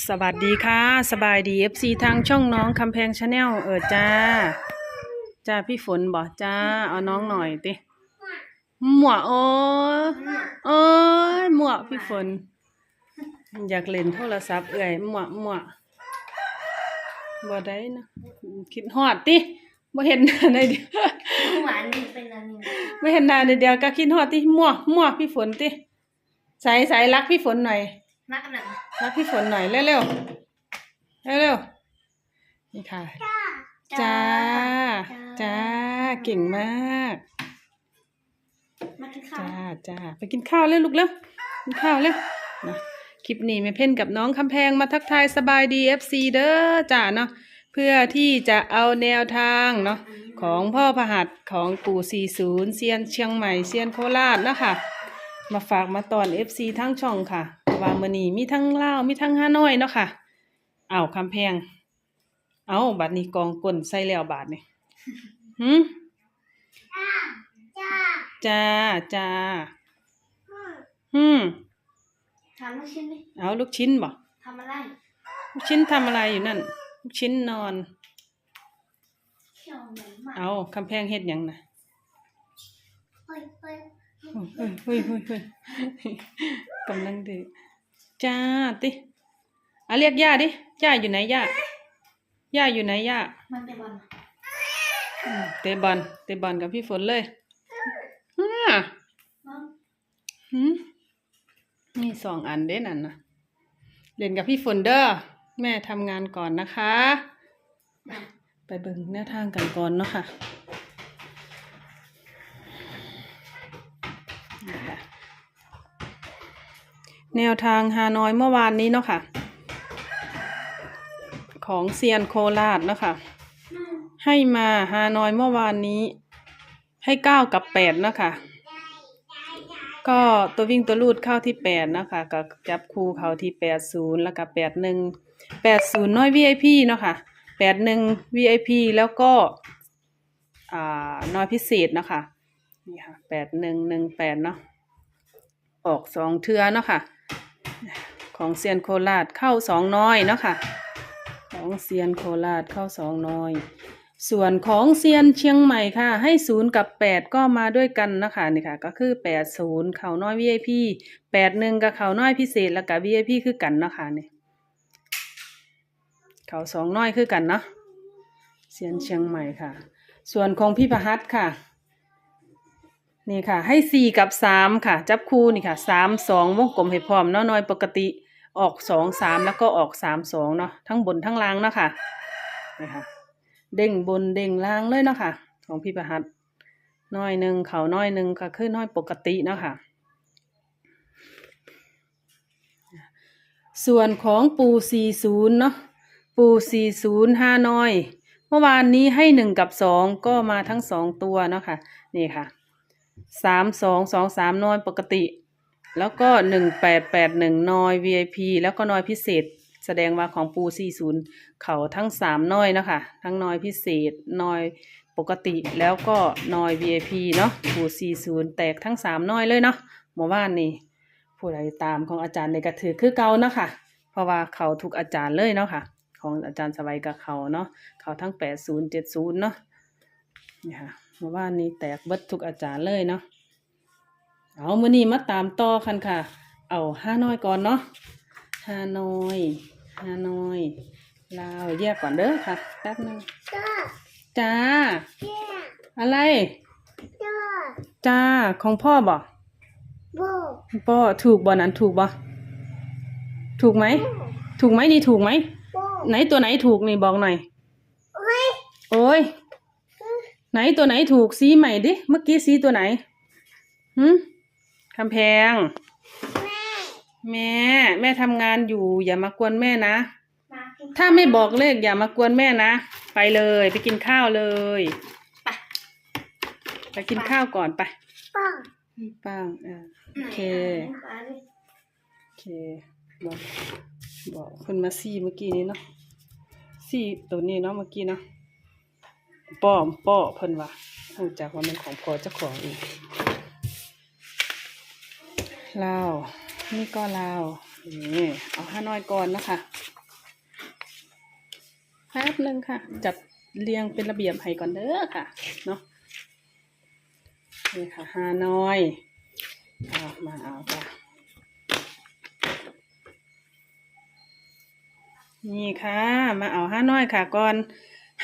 สวัสดีค่ะ สบายดี FC ทางช่องน้องคำแพงชาแนลเออจ้า จ้าพี่ฝนบอกจ้า เอาน้องหน่อยติหมวโอ้ยโอ้ยหมวพี่ฝน อยากเล่นโทรศัพท์เอ่ยหมวหมวบ่ได้นะคิดฮอดติบ่เห็นหน้าในเดียวหวานนี่เป็นอันนี้ไม่เห็นหน้าในเดียวก็คิดฮอดติหมวหมวพี่ฝนติใส่ใส่รักพี่ฝนหน่อย นักหนังรักพี่ฝนหน่อยเร็วเร็วเร็วเร็วๆนี่ค่ะจ้า จ้า เก่งมาก มากินข้าวจ้า จ้า ไปกินข้าวเร็วลูกเร็ว กินข้าวเร็วนะคลิปนี้แม่เพ่นกับน้องคำแพงมาทักทายสบายดี FC เด้อจ้าเนาะ เพื่อที่จะเอาแนวทางเนาะของพ่อพหัสของปู่40เซียนเชียงใหม่เซียนโคราชเนาะคะ มาฝากมาตอน FC ทั้งช่องค่ะ ว่ามื้อนี้มีทั้งลาวมีทั้งฮานอยเนาะค่ะเอาวคำแพง เอาบัดนี้กองก้นใส่แล้วบาดนี่หืมจ้าจ้าจ้าหืมทำลูกชิ้นดิเอาลูกชิ้นบ่ทำอะไร ลูกชิ้นทำอะไรอยู่นั่น ลูกชิ้นนอนเขี่ยวเหม็นมากเอาคำแพงเฮ็ดหยังนะเฮ้ยเฮ้ยเฮ้ยเฮ้ยเฮ้ยเฮ้ยเฮ้ยกำลังดื้อ จ้าติอะเรียกย่าดิย่าอยู่ไหนย่าย่าอยู่ไหนย่ามันเป็นบอลอืมเตะบอลเตะบอลกับพี่ฝนเลยอ่าน้องหืมมีสองอันเด้นั่นนะเล่นกับพี่ฝนเด้อแม่ทำงานก่อนนะคะ ไปเบิ่งแนวทางกันก่อนเนาะค่ะ แนวทางฮานอยเมื่อวานนี้เนาะค่ะ ของเซียนโคราชเนาะค่ะ ให้มาฮานอยเมื่อวานนี้ ให้เก้ากับแปดนะคะก็ตัววิ่งตัวลูดเข้าที่แปดนะคะก็จับคู่เข้าที่แปดศูนย์แล้วก็แปดหนึ่งแปดศูนย์น้อย VIP เนาะค่ะแปดหนึ่ง VIP แล้วก็อ่าน้อยพิเศษเนาะค่ะนี่ค่ะแปดหนึ่งหนึ่งแปดเนาะออกสองเทือเนาะค่ะ ของเซียนโคราชเข้าสองน้อยเนาะค่ะ ของเซียนโคราชเข้าสองน้อย ส่วนของเซียนเชียงใหม่ค่ะ ให้ศูนย์กับแปดก็มาด้วยกันนะคะนี่ค่ะ ก็คือแปดศูนย์เขาน้อย VIP แปดหนึ่งกับเขาน้อยพิเศษแล้วกับ VIP คือกันนะคะนี่เขาสองน้อยคือกันเนาะเซียนเชียงใหม่ค่ะ ส่วนของพี่พหัสค่ะ นี่ค่ะ ให้สี่กับสามค่ะ จับคู่นี่ค่ะสามสองวงกลมให้พร้อมเนาะน้อยปกติออกสองสามแล้วก็ออกสามสองเนาะทั้งบนทั้งล่างเนาะค่ะนี่ค่ะ เด้งบนเด้งล่างเลยเนาะค่ะ ของพี่ประหัตน้อยหนึ่งเขาน้อยหนึ่งก็คือน้อยปกติเนาะค่ะ ส่วนของปูสี่ศูนย์เนาะปูสี่ศูนย์ห้าน้อย เมื่อวานนี้ให้หนึ่งกับสองก็มาทั้งสองตัวเนาะค่ะ นี่ค่ะ สามสองสองสามน้อยปกติ แล้วก็หนึ่งแปดแปดหนึ่งน้อย VIP แล้วก็น้อยพิเศษ แสดงว่าของปูสี่ศูนย์เขาทั้งสามน้อยนะคะทั้งน้อยพิเศษน้อยปกติแล้วก็น้อย VIP เนาะปูสี่ศูนย์แตกทั้งสามน้อยเลยเนาะเมื่อวานนี้ผู้ใดตามของอาจารย์ในกระถือคือเก่านะคะเพราะว่าเขาทุกอาจารย์เลยเนาะค่ะ ของอาจารย์สวัยกับเขาเนาะเขาทั้งแปดศูนย์เจ็ดศูนย์เนาะนี่ค่ะ มื่อวานนี้แตกเบิดทุกอาจารย์เลยเนาะเอามื้อนี้มาตามต่อกันค่ะ เอาห้าน้อยก่อนเนาะห้าน้อยห้าน้อยลาวแยกก่อนเด้อค่ะแป๊บนึงจ้าจ้าแก่อะไรจ้าจ้าของพ่อบ่โบพ่อถูกบ่นั้นถูกบ่ถูกไหม ถูกไหมนี่ถูกไหมโบไหนตัวไหนถูกนี่บอกหน่อยเฮ้ยโอ้ย ไหนตัวไหนถูกสีใหม่ดิ เมื่อกี้สีตัวไหนหืมคำแพง แม่ แม่แม่ทำงานอยู่ อย่ามากวนแม่นะมากินถ้าไม่บอกเลขอย่ามากวนแม่นะ ไปเลย ไปกินข้าวเลย ไป ไปกินข้าวก่อนไปป้องป้างเออโอเคมาดิโอเค บอก บอกคนมาซี่เมื่อกี้นี้เนาะซี่ตัวนี้เนาะเมื่อกี้เนาะ ป้อมป้อเพิ่นว่ารู้จักว่ามันของพอเจ้าของอีกลาวนี่ก็ลาวนี่เอาห้าน้อยก่อนนะคะแป๊บหนึ่งค่ะ จัดเรียงเป็นระเบียบให้ก่อนเด้อค่ะเนาะนี่ค่ะห้าน้อยเอามาเอาจ้ะนี่ค่ะ มาเอาห้าน้อยค่ะก่อน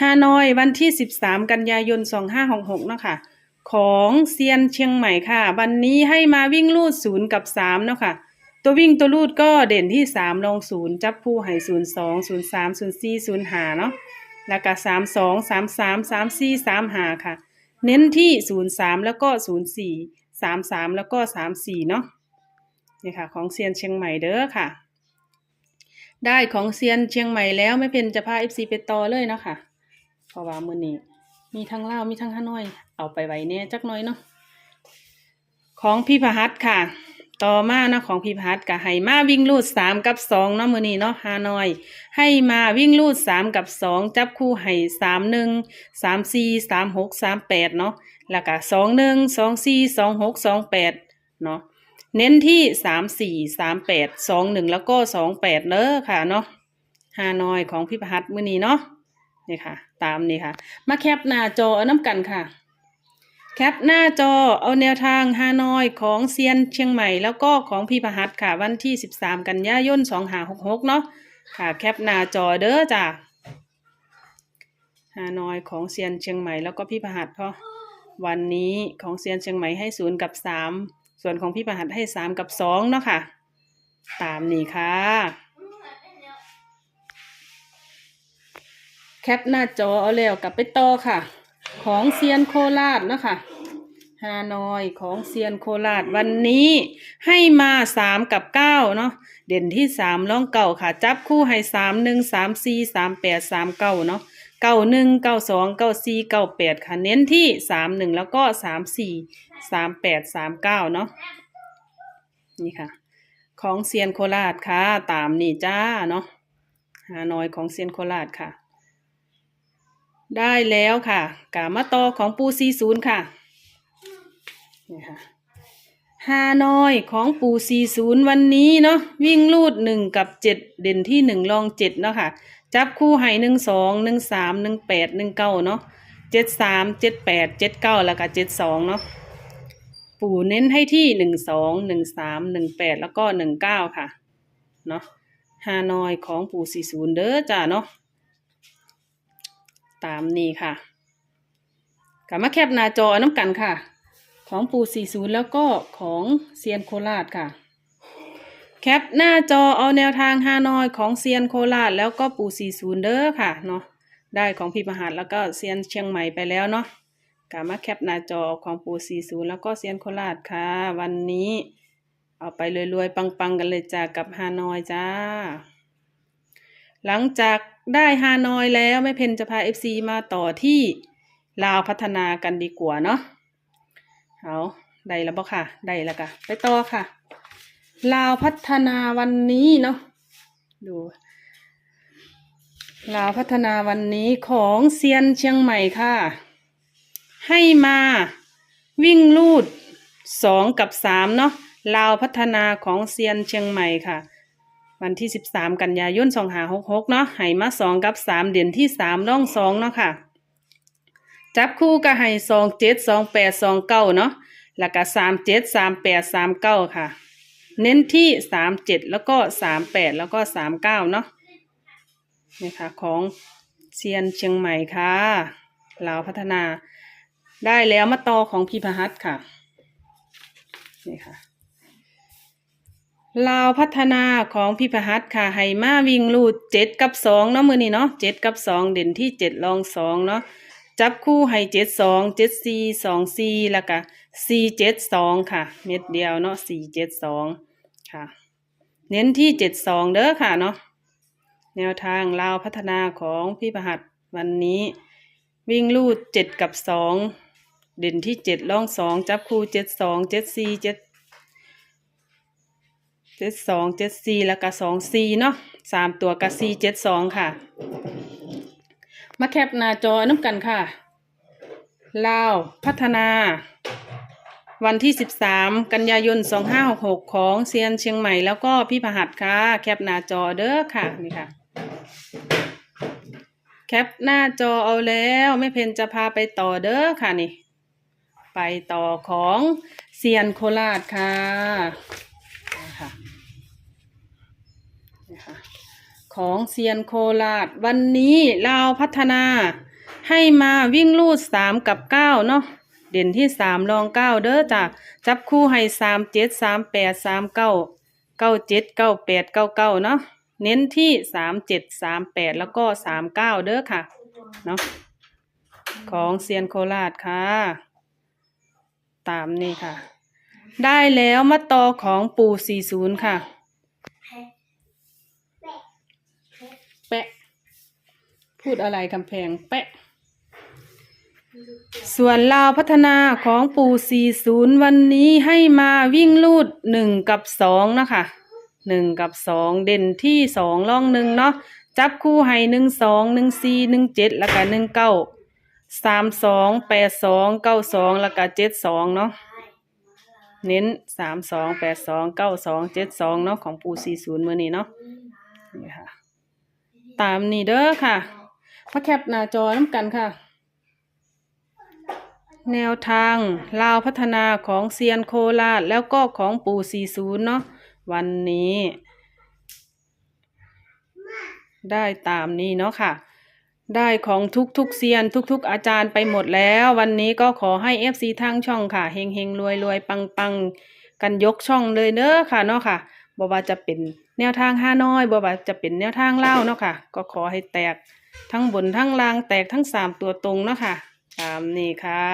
ห้านอยวันที่สิบสามกันยายนสองห้าหกหกเนาะค่ะของเซียนเชียงใหม่ค่ะ วันนี้ให้มาวิ่งลูดศูนย์กับสามเนาะค่ะ ตัววิ่งตัวลูดก็เด่นที่สามลงศูนย์จับผู้ให้ศูนย์สองศูนย์สามศูนย์สี่ศูนย์หาเนาะแล้วก็สามสองสามสามสามสี่สามหาค่ะ เน้นที่ศูนย์สามแล้วก็ศูนย์สี่สามสามแล้วก็สามสี่เนาะนี่ค่ะ ของเซียนเชียงใหม่เด้อค่ะ ได้ของเซียนเชียงใหม่แล้วไม่เป็นจะพาเอฟซีไปต่อเลยเนาะค่ะ เพราะว่ามื้อนี้มีทั้งเล่ามีทั้งฮานอย เอาไปไว้แน่จักน่อยเนาะของพี่พหัสค่ะ ต่อมานะของพี่พหัสกับให้มาวิ่งลูดสามกับสองเนาะมือนี้เนาะฮานอย ให้มาวิ่งลูดสามกับสองจับคู่ให้สามหนึ่งสามสี่สามหกสามแปดเนาะแล้วก็สองหนึ่งสองสี่สองหกสองแปดเนาะเน้นที่สามสี่สามแปดสองหนึ่งแล้วก็สองแปดเด้อค่ะเนาะฮานอยของพี่พหัสมือนี้เนาะ นี่ค่ะ ตามนี้ค่ะ มาแคปหน้าจอเอาน้ำกันค่ะ แคปหน้าจอเอาแนวทางฮานอยของเซียนเชียงใหม่ แล้วก็ของพี่ประหัสค่ะ วันที่ 13 กันยายน2566 เนาะค่ะ แคปหน้าจอเด้อจ้ะฮานอยของเซียนเชียงใหม่แล้วก็พี่ประหัสเพราะวันนี้ของเซียนเชียงใหม่ให้ศูนย์กับสามส่วนของพี่ประหัสให้สามกับสองเนาะค่ะ ตามนี้ค่ะ คปหน้าจอเอาแล้วกลับไปต่อค่ะ ของเซียนโคราชนะคะฮานอยของเซียนโคราชวันนี้ให้มาสามกับเก้าเนาะเด่นที่สามล่องเก่าค่ะ จับคู่ให้สามหนึ่งสามสี่สามแปดสามเก้าเนาะเก้าหนึ่งเก้าสองเก้าสี่เก้าแปดค่ะ เน้นที่สามหนึ่งแล้วก็สามสี่สามแปดสามเก้าเนาะนี่ค่ะ ของเซียนโคราชค่ะ ตามนี่จ้าเนาะฮานอยของเซียนโคราชค่ะ ได้แล้วค่ะ กามาตอของปูซีศูนย์ค่ะนี่ค่ะฮานอยของปูซีศูนย์วันนี้เนาะวิ่งลูดหนึ่งกับเจ็ดเด่นที่หนึ่งรองเจ็ดเนาะค่ะ จับคู่ให้หนึ่งสองหนึ่งสามหนึ่งแปดหนึ่งเก้าเนาะเจ็ดสามเจ็ดแปดเจ็ดเก้าแล้วก็เจ็ดสองเนาะปู่เน้นให้ที่หนึ่งสองหนึ่งสามหนึ่งแปดแล้วก็หนึ่งเก้าค่ะเนาะฮานอยของปูซีศูนย์เด้อจ้าเนาะ ตามนี้ค่ะกลับมาแคปหน้าจอน้ำกันค่ะ ของปู40 แล้วก็ของเซียนโคราชค่ะ แคปหน้าจอเอาแนวทางฮานอยของเซียนโคราชแล้วก็ปู40 เด้อค่ะเนาะได้ของพี่ประหารแล้วก็เซียนเชียงใหม่ไปแล้วเนาะกลับมาแคปหน้าจอของปู40 แล้วก็เซียนโคราชค่ะ วันนี้ เอาไปรวยๆปังๆกันเลยจ้ากับฮานอยจ้า หลังจากได้ฮานอยแล้วแม่เพนจะพา FC มาต่อที่ลาวพัฒนากันดีกว่าเนาะเอาได้แล้วบ่ค่ะ ได้แล้วค่ะ ไปต่อค่ะ ลาวพัฒนาวันนี้เนาะ ดู ลาวพัฒนาวันนี้ของเซียนเชียงใหม่ค่ะ ให้มาวิ่งลูดสองกับสามเนาะ ลาวพัฒนาของเซียนเชียงใหม่ค่ะ วันที่สิบสามกันยายนสองหาหกหกเนาะให้มาสองกับสามเดือนที่สามร่องสองเนาะค่ะ จับคู่ก็ให้สองเจ็ดสองแปดสองเก้าเนาะ แล้วก็สามเจ็ดสามแปดสามเก้าค่ะ เน้นที่สามเจ็ดแล้วก็สามแปดแล้วก็สามเก้าเนาะ นี่ค่ะ ของเซียนเชียงใหม่ค่ะลาวพัฒนา ได้แล้วมาต่อของพีพหัสค่ะ นี่ค่ะ ลาวพัฒนาของพี่ประหัตค่ะให้มาวิ่งลูดเจ็ดกับสองเนาะมือนี้เนาะเจ็ดกับสองเด่นที่เจ็ดรองสองเนาะจับคู่ให้เจ็ดสองเจ็ดสี่สองสี่แล้วก็สี่เจ็ดสองค่ะ เม็ดเดียวเนาะสี่เจ็ดสองค่ะ เน้นที่เจ็ดสองเด้อค่ะเนาะแนวทางลาวพัฒนาของพี่ประหัตวันนี้ วิ่งลูดเจ็ดกับสองเด่นที่เจ็ดรองสองจับคู่เจ็ดสองเจ็ดสี่เจ็ด เจ็ดสองเจ็ดสี่แล้วก็สองสี่เนาะสามตัวกับสี่เจ็ดสองค่ะ มาแคปหน้าจอน้ำกันค่ะลาวพัฒนา วันที่13กันยายน2566ของเซียนเชียงใหม่แล้วก็พี่พหัสค่ะ แคปหน้าจอเด้อค่ะนี่ค่ะ แคปหน้าจอเอาแล้วแม่เพนจะพาไปต่อเด้อค่ะนี่ ไปต่อของเซียนโคราชค่ะนี่ค่ะนี่ค่ะ ของเซียนโคราช วันนี้เราพัฒนาให้มาวิ่งลูดสามกับเก้าเนาะเด่นที่สามรองเก้าเด้อจ้ะจับคู่ให้สามเจ็ดสามแปดสามเก้าเก้าเจ็ดเก้าแปดเก้าเก้าเนาะเน้นที่สามเจ็ดสามแปดแล้วก็สามเก้าเด้อค่ะเนาะของเซียนโคราชค่ะ ตามนี่ค่ะ ได้แล้วมาต่อของปู่สี่ศูนย์ค่ะ แปะ พูดอะไรกำแพงแปะ ส่วนลาวพัฒนาของปู่สี่ศูนย์วันนี้ให้มาวิ่งลูดหนึ่งกับสองนะคะหนึ่งกับสองเด่นที่สองล่องหนึ่งเนาะจับคู่ให้หนึ่งสองหนึ่งสี่หนึ่งเจ็ดแล้วก็หนึ่งเก้าสามสองแปดสองเก้าสองแล้วก็เจ็ดสองเนาะเน้นสามสองแปดสองเก้าสองเจ็ดสองเนาะของปู่สี่ศูนย์เมื่อนี้เนาะนี่ค่ะ ตามนี่เด้อค่ะ มาแคปหน้าจอน้ำกันค่ะ แนวทางลาวพัฒนาของเซียนโคราชแล้วก็ของปู่สี่ศูนย์เนาะวันนี้ ได้ตามนี้เนาะค่ะ ได้ของทุกทุกๆเซียนทุก ๆ อาจารย์ไปหมดแล้ว วันนี้ก็ขอให้ FC ทางช่องค่ะเฮงเฮงรวยรวยปังปังกันยกช่องเลยเด้อค่ะเนาะค่ะ บ่ว่าจะเป็นแนวทางห้าน้อยบ่ว่าจะเป็นแนวทางเล่าเนาะค่ะ ก็ขอให้แตกทั้งบนทั้งล่างแตกทั้งสามตัวตรงเนาะค่ะ ตามนี้ค่ะ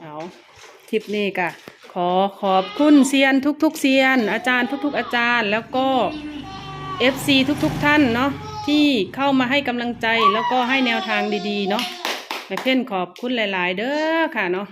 เอาคลิปนี้ก็ขอขอบคุณเซียนทุกๆเซียน อาจารย์ทุก ๆ อาจารย์ แล้วก็ FC ทุกๆท่านเนาะที่เข้ามาให้กำลังใจแล้วก็ให้แนวทางดีๆ เนาะแม่เพ่นขอบคุณหลาย ๆ เด้อค่ะเนาะ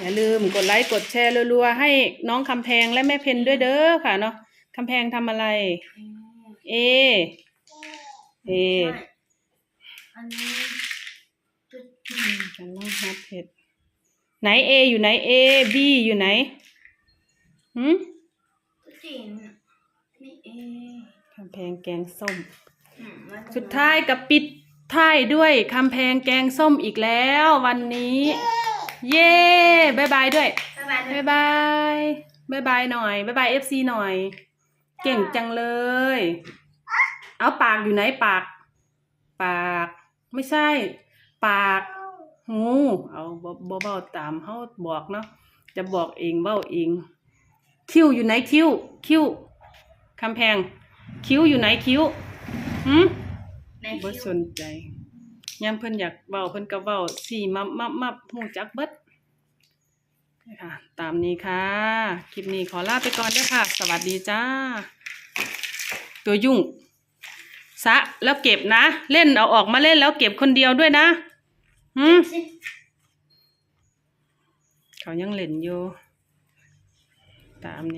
อย่าลืมกดไลค์กดแชร์รัวๆให้น้องคำแพงและแม่เพนด้วยเด้อค่ะเนาะคำแพงทำอะไร เอ เอ อันนี้จุดจีนฉันต้องฮับเผ็ดไหนเออยู่ไหนเอบีอยู่ไหนหืมจุดจีนนี่เองคำแพงแกงส้มอืมมันจะสุดท้ายกับปิดท้ายด้วยคำแพงแกงส้มอีกแล้ววันนี้ เย้บายบายด้วยบ๊ายบายนะบายบายบายบายหน่อยบายบายเอฟซีหน่อย เก่งจังเลย เอาปากอยู่ไหนปาก ปาก ไม่ใช่ ปาก หู เอาบ่เบาๆตามเขาบอกเนาะจะบอกเองเบ้าเอง คิ้วอยู่ไหนคิ้ว คิ้วคำแพง คิ้วอยู่ไหนคิ้วหืมในบ่คิวสนใจ ยามเพิ่นอยากเว้าเพิ่นก็เว้าสี่มับมับมับฮู้จักเบิดนี่ค่ะตามนี้ค่ะ คลิปนี้ขอลาไปก่อนด้อค่ะ สวัสดีจ้า ตัวยุ่งสะแล้วเก็บนะ เล่นเอาออกมาเล่นแล้วเก็บคนเดียวด้วยนะหืมเขายังเล่นอยู่ ตามนี้